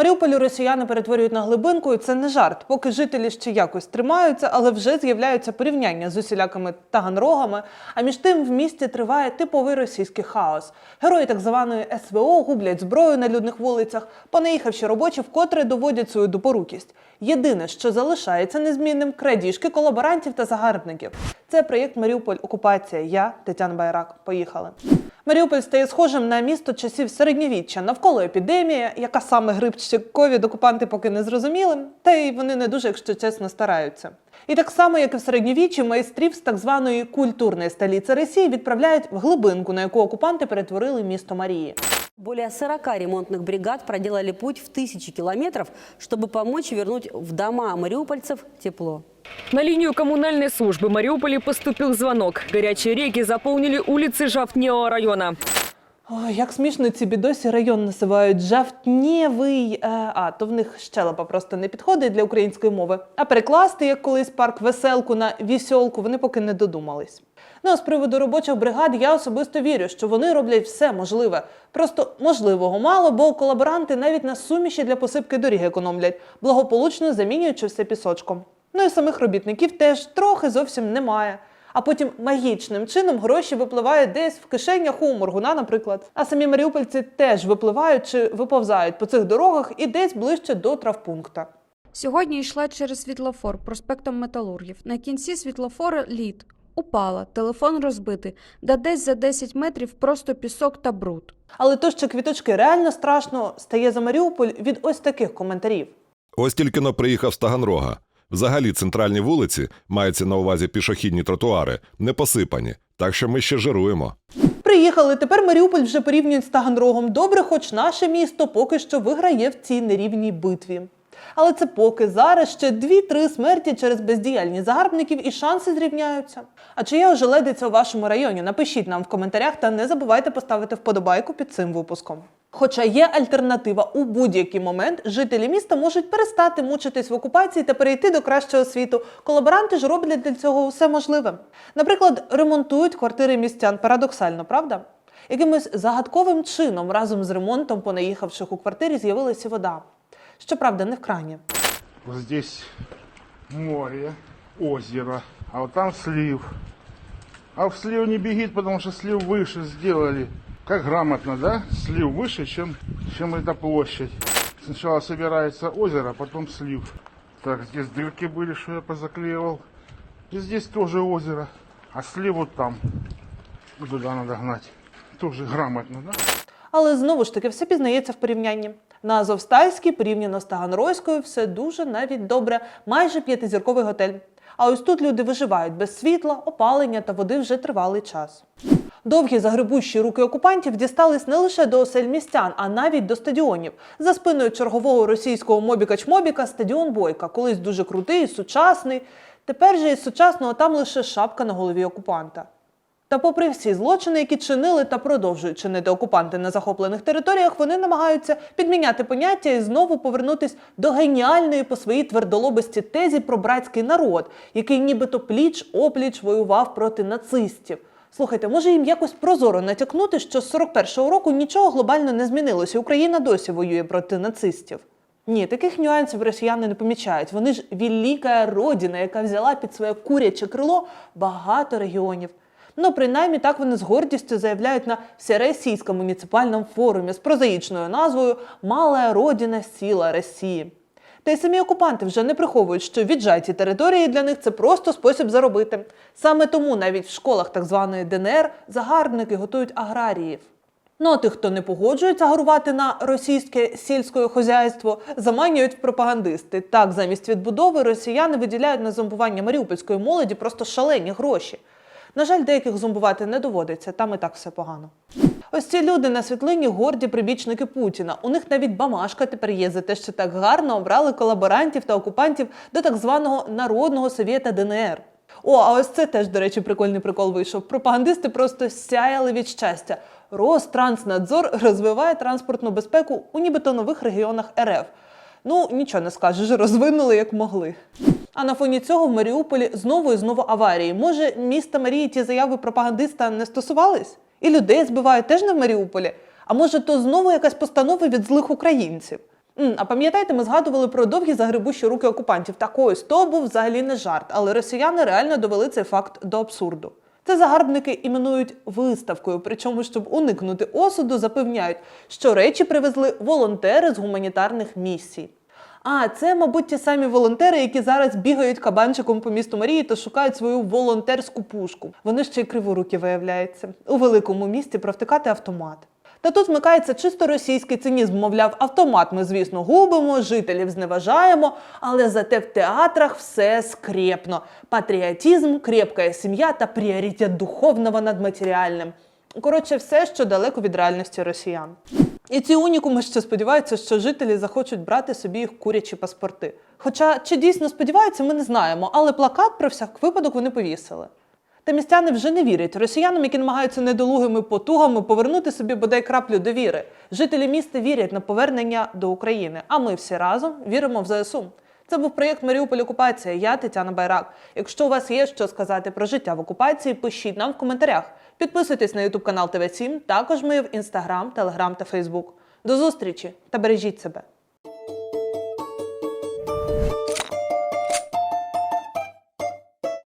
Маріуполь росіяни перетворюють на глибинку, і це не жарт. Поки жителі ще якось тримаються, але вже з'являються порівняння з усілякими таганрогами. А між тим в місті триває типовий російський хаос. Герої так званої СВО гублять зброю на людних вулицях. Понаїхавші робочі вкотре доводять свою допорукість. Єдине, що залишається незмінним крадіжки колаборантів та загарбників. Це проєкт Маріуполь Окупація. Я Тетяна Байрак. Поїхали. Маріуполь стає схожим на місто часів середньовіччя. Навколо епідемія, яка саме грип чи ковід окупанти поки не зрозуміли, та й вони не дуже, якщо чесно, стараються. І так само, як і в середньовіччі, майстрів з так званої культурної столиці Росії відправляють в глибинку, на яку окупанти перетворили місто Марії. Более 40 ремонтных бригад проделали путь в тысячи километров, чтобы помочь вернуть в дома мариупольцев тепло. На линию коммунальной службы в Мариуполе поступил звонок. Горячие реки заполнили улицы Жавтнева района. Ой, як смішно ці бідосі район називають жавтнєвий. Е, а, то в них щелепа просто не підходить для української мови. А перекласти, як колись парк веселку на вісьолку, вони поки не додумались. Ну а з приводу робочих бригад я особисто вірю, що вони роблять все можливе. Просто можливого мало, бо колаборанти навіть на суміші для посипки доріг економлять, благополучно замінюючи все пісочком. Ну і самих робітників теж трохи зовсім немає. А потім магічним чином гроші випливають десь в кишенях у Моргуна, наприклад. А самі маріупольці теж випливають чи виповзають по цих дорогах і десь ближче до травпункта. Сьогодні йшла через світлофор проспектом Металургів. На кінці світлофора лід. Упала, телефон розбитий, да десь за 10 метрів просто пісок та бруд. Але то, що квіточки реально страшно стає за Маріуполь від ось таких коментарів. Ось тільки но приїхав з Таганрога. Взагалі центральні вулиці, мається на увазі пішохідні тротуари, не посипані, так що ми ще жируємо. Приїхали, тепер Маріуполь вже порівнюють з Таганрогом. Добре, хоч наше місто поки що виграє в цій нерівній битві. Але це поки зараз ще дві-три смерті через бездіяльність загарбників і шанси зрівняються. А чи є ожеледиця у вашому районі? Напишіть нам в коментарях та не забувайте поставити вподобайку під цим випуском. Хоча є альтернатива у будь-який момент, жителі міста можуть перестати мучитись в окупації та перейти до кращого світу. Колаборанти ж роблять для цього все можливе. Наприклад, ремонтують квартири містян. Парадоксально, правда? Якимось загадковим чином разом з ремонтом понаїхавших у квартирі з'явилася вода. Щоправда, не в крані. Вот здесь море, озеро, а вот там слив. А в слив не бегит, потому что слив выше сделали. Как грамотно, да? Слив выше, чем, чем эта площадь. Сначала собирается озеро, потом слив. Так, здесь дырки были, что я позаклеивал. И здесь тоже озеро. А слив вот там. И туда надо гнать. Тоже грамотно, да? Але знову ж таки все пізнається в порівнянні. На Азовстальській порівняно з Таганрозькою все дуже навіть добре, майже п'ятизірковий готель. А ось тут люди виживають без світла, опалення та води вже тривалий час. Довгі загребущі руки окупантів дістались не лише до осель містян, а навіть до стадіонів. За спиною чергового російського мобіка-чмобіка стадіон Бойка, колись дуже крутий, сучасний. Тепер же із сучасного там лише шапка на голові окупанта. Та попри всі злочини, які чинили та продовжують чинити окупанти на захоплених територіях, вони намагаються підміняти поняття і знову повернутись до геніальної по своїй твердолобості тезі про братський народ, який нібито пліч опліч воював проти нацистів. Слухайте, може їм якось прозоро натякнути, що з 41-го року нічого глобально не змінилося. Україна досі воює проти нацистів. Ні, таких нюансів росіяни не помічають. Вони ж велика родина, яка взяла під своє куряче крило багато регіонів. Ну, принаймні так вони з гордістю заявляють на Всеросійському муніципальному форумі з прозаїчною назвою Мала Родина сіла Росії. Та й самі окупанти вже не приховують, що віджаті території для них це просто спосіб заробити. Саме тому навіть в школах так званої ДНР загарбники готують аграріїв. Ну а тих, хто не погоджується гарувати на російське сільське хозяйство, заманюють пропагандисти. Так, замість відбудови росіяни виділяють на зомбування маріупольської молоді просто шалені гроші. На жаль, деяких зомбувати не доводиться, там і так все погано. Ось ці люди на світлині горді прибічники Путіна. У них навіть бамашка тепер є за те, що так гарно обрали колаборантів та окупантів до так званого народного совєта ДНР. О, а ось це теж, до речі, прикольний прикол вийшов. Пропагандисти просто сяяли від щастя. Ространснадзор розвиває транспортну безпеку у нібито нових регіонах РФ. Ну, нічого не скажеш, розвинули як могли. А на фоні цього в Маріуполі знову і знову аварії. Може, міста Марії ті заяви пропагандиста не стосувались? І людей збивають теж не в Маріуполі? А може, то знову якась постанова від злих українців? А пам'ятаєте, ми згадували про довгі загребущі руки окупантів. Так ось то був взагалі не жарт, але росіяни реально довели цей факт до абсурду. Це загарбники іменують виставкою, причому, щоб уникнути осуду, запевняють, що речі привезли волонтери з гуманітарних місій. А це, мабуть, ті самі волонтери, які зараз бігають кабанчиком по місту Марії та шукають свою волонтерську пушку. Вони ще й криворукі виявляються. У великому місті провтикати автомат. Та тут вмикається чисто російський цинізм, мовляв, автомат ми, звісно, губимо, жителів зневажаємо, але зате в театрах все скрепно. Патріотизм, крепка сім'я та пріоритет духовного над матеріальним. Коротше, все, що далеко від реальності росіян. І ці унікуми ще сподіваються, що жителі захочуть брати собі їх курячі паспорти. Хоча чи дійсно сподіваються, ми не знаємо, але плакат про всяк випадок вони повісили. Та містяни вже не вірять росіянам, які намагаються недолугими потугами повернути собі бодай краплю довіри. Жителі міста вірять на повернення до України, а ми всі разом віримо в ЗСУ. Це був проєкт Маріуполь Окупація. Я Тетяна Байрак. Якщо у вас є що сказати про життя в окупації, пишіть нам в коментарях. Підписуйтесь на YouTube канал ТВ 7 Також ми в Інстаграм, Телеграм та Фейсбук. До зустрічі та бережіть себе.